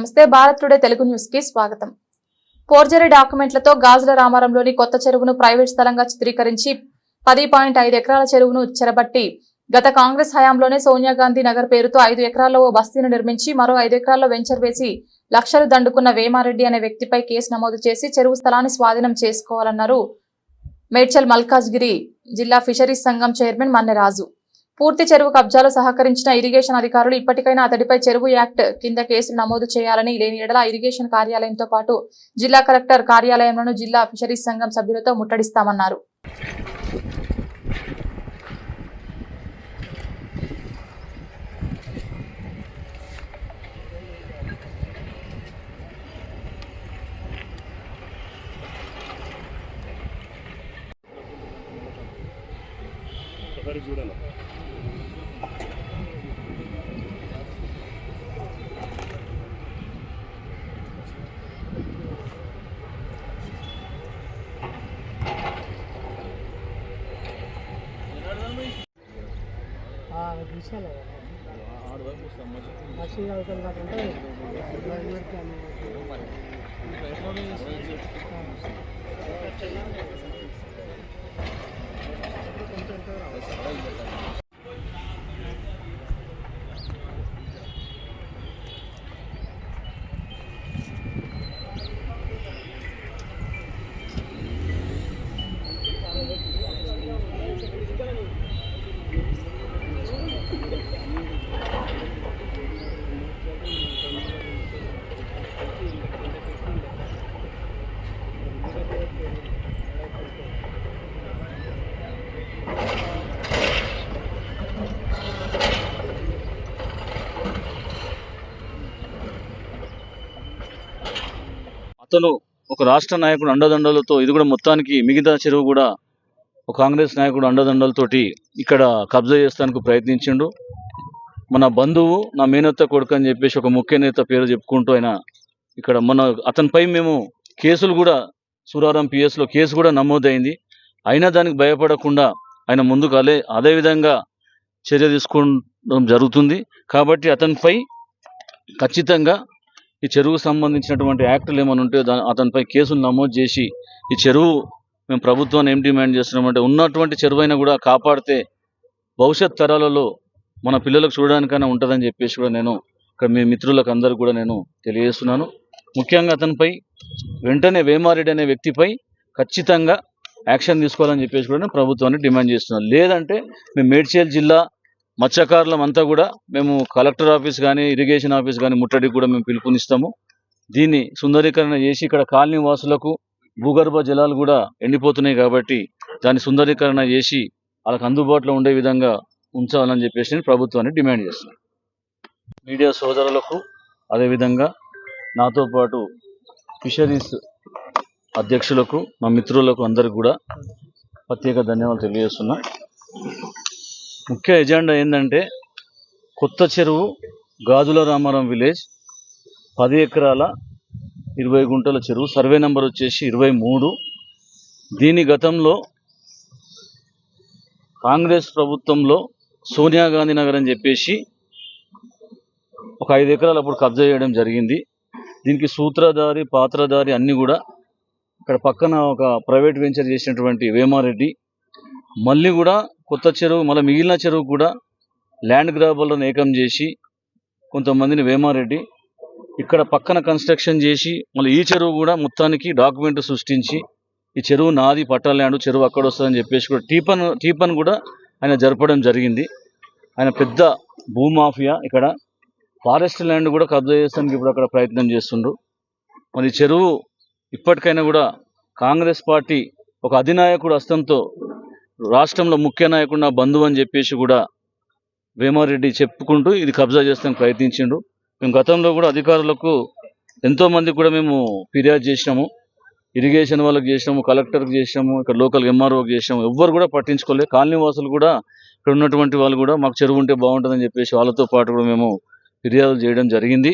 నమస్తే భారత్ టుడే తెలుగు న్యూస్కి స్వాగతం. ఫోర్జరీ డాక్యుమెంట్లతో గాజుల రామారంలోని కొత్త చెరువును ప్రైవేట్ స్థలంగా చిత్రీకరించి పది పాయింట్ ఐదు ఎకరాల చెరువును చెరబట్టి గత కాంగ్రెస్ హయాంలోనే సోనియా గాంధీ నగర్ పేరుతో ఐదు ఎకరాల్లో ఓ బస్తీని నిర్మించి మరో ఐదు ఎకరాల్లో వెంచర్ వేసి లక్షలు దండుకున్న వేమారెడ్డి అనే వ్యక్తిపై కేసు నమోదు చేసి చెరువు స్థలాన్ని స్వాధీనం చేసుకోవాలన్నారు మేడ్చల్ మల్కాజ్గిరి జిల్లా ఫిషరీస్ సంఘం చైర్మన్ మన్నెరాజు పూర్తి చెరువు కబ్జాలు సహకరించిన ఇరిగేషన్ అధికారులు ఇప్పటికైనా అతడిపై చెరువు యాక్ట్ కింద కేసులు నమోదు చేయాలని లేని ఎడల ఇరిగేషన్ కార్యాలయంతో పాటు జిల్లా కలెక్టర్ కార్యాలయంలోనూ జిల్లా ఫిషరీస్ సంఘం సభ్యులతో ముట్టడిస్తామన్నారు. చూడాలి? విషయాలే మనిషి అవుతుంది కాకుంటే అతను ఒక రాష్ట్ర నాయకుడు అండదండలతో ఇది కూడా మొత్తానికి మిగతా చెరువు కూడా ఒక కాంగ్రెస్ నాయకుడు అండదండలతోటి ఇక్కడ కబ్జా చేస్తానికి ప్రయత్నించిండు. మన బంధువు నా మేనత్త కొడుకు అని చెప్పేసి ఒక ముఖ్య నేత పేరు చెప్పుకుంటూ ఆయన ఇక్కడ మన అతనిపై మేము కేసులు కూడా సూరారం పిఎస్లో కేసు కూడా నమోదైంది. అయినా దానికి భయపడకుండా ఆయన ముందుకు అదే అదేవిధంగా చర్య తీసుకోవడం జరుగుతుంది. కాబట్టి అతనిపై ఖచ్చితంగా ఈ చెరువుకు సంబంధించినటువంటి యాక్టులు ఏమైనా ఉంటే దాని అతనిపై కేసులు నమోదు చేసి ఈ చెరువు మేము ప్రభుత్వాన్ని ఏం డిమాండ్ చేస్తున్నామంటే ఉన్నటువంటి చెరువు అయినా కూడా కాపాడితే భవిష్యత్ తరాలలో మన పిల్లలకు చూడడానికైనా ఉంటుందని చెప్పేసి కూడా నేను ఇక్కడ మీ మిత్రులకు అందరూ కూడా నేను తెలియజేస్తున్నాను. ముఖ్యంగా అతనిపై వెంటనే వేమారెడ్డి అనే వ్యక్తిపై ఖచ్చితంగా యాక్షన్ తీసుకోవాలని చెప్పేసి కూడా నేను ప్రభుత్వాన్ని డిమాండ్ చేస్తున్నాను. లేదంటే మేము మేడ్చల్ జిల్లా మత్స్యకారులం అంతా కూడా మేము కలెక్టర్ ఆఫీస్ కానీ ఇరిగేషన్ ఆఫీస్ కానీ ముట్టడికి కూడా మేము పిలుపునిస్తాము. దీన్ని సుందరీకరణ చేసి ఇక్కడ కాలనీ వాసులకు భూగర్భ జలాలు కూడా ఎండిపోతున్నాయి కాబట్టి దాన్ని సుందరీకరణ చేసి వాళ్ళకి అందుబాటులో ఉండే విధంగా ఉంచాలని చెప్పేసి నేను ప్రభుత్వాన్ని డిమాండ్ చేస్తున్నాను మీడియా సోదరులకు అదేవిధంగా నాతో పాటు ఫిషరీస్ అధ్యక్షులకు మా మిత్రులకు అందరికి కూడా ప్రత్యేక ధన్యవాదాలు తెలియజేస్తున్నా. ముఖ్య ఎజెండా ఏంటంటే కొత్త చెరువు గాజుల రామారం విలేజ్ పది ఎకరాల ఇరవై గుంటల చెరువు. సర్వే నెంబర్ వచ్చేసి ఇరవై మూడు. దీని గతంలో కాంగ్రెస్ ప్రభుత్వంలో సోనియా గాంధీ నగర్ అని చెప్పేసి ఒక ఐదు ఎకరాలు అప్పుడు కబ్జా చేయడం జరిగింది. దీనికి సూత్రధారి పాత్రధారి అన్నీ కూడా ఇక్కడ పక్కన ఒక ప్రైవేట్ వెంచర్ చేసినటువంటి వేమారెడ్డి. మళ్ళీ కూడా కొత్త చెరువు మళ్ళీ మిగిలిన చెరువు కూడా ల్యాండ్ గ్రాబర్లను ఏకం చేసి కొంతమందిని వేమారెడ్డి ఇక్కడ పక్కన కన్స్ట్రక్షన్ చేసి మళ్ళీ ఈ చెరువు కూడా మొత్తానికి డాక్యుమెంట్ సృష్టించి ఈ చెరువు నాది పట్టా ల్యాండ్ చెరువు అక్కడ వస్తుందని చెప్పేసి కూడా టీపన్ టీపన్ కూడా ఆయన జరపడం జరిగింది. ఆయన పెద్ద భూమాఫియా ఇక్కడ. ఫారెస్ట్ ల్యాండ్ కూడా కబ్జా చేస్తానికి ఇప్పుడు అక్కడ ప్రయత్నం చేస్తుండ్రు. మరి ఈ చెరువు ఇప్పటికైనా కూడా కాంగ్రెస్ పార్టీ ఒక అధినాయకుడు హస్తంతో రాష్ట్రంలో ముఖ్య నాయకుడు నా బంధువు అని చెప్పేసి కూడా వేమారెడ్డి చెప్పుకుంటూ ఇది కబ్జా చేస్తాం ప్రయత్నించిండు. మేము గతంలో కూడా అధికారులకు ఎంతోమంది కూడా మేము ఫిర్యాదు చేసినాము. ఇరిగేషన్ వాళ్ళకి చేసినాము కలెక్టర్కి చేసినాము ఇక్కడ లోకల్ ఎంఆర్ఓకి చేసినాము. ఎవ్వరు కూడా పట్టించుకోలేదు కాలనీ వాసులు కూడా ఇక్కడ ఉన్నటువంటి వాళ్ళు కూడా మాకు చెరువు ఉంటే బాగుంటుందని చెప్పేసి వాళ్ళతో పాటు కూడా మేము ఫిర్యాదులు చేయడం జరిగింది.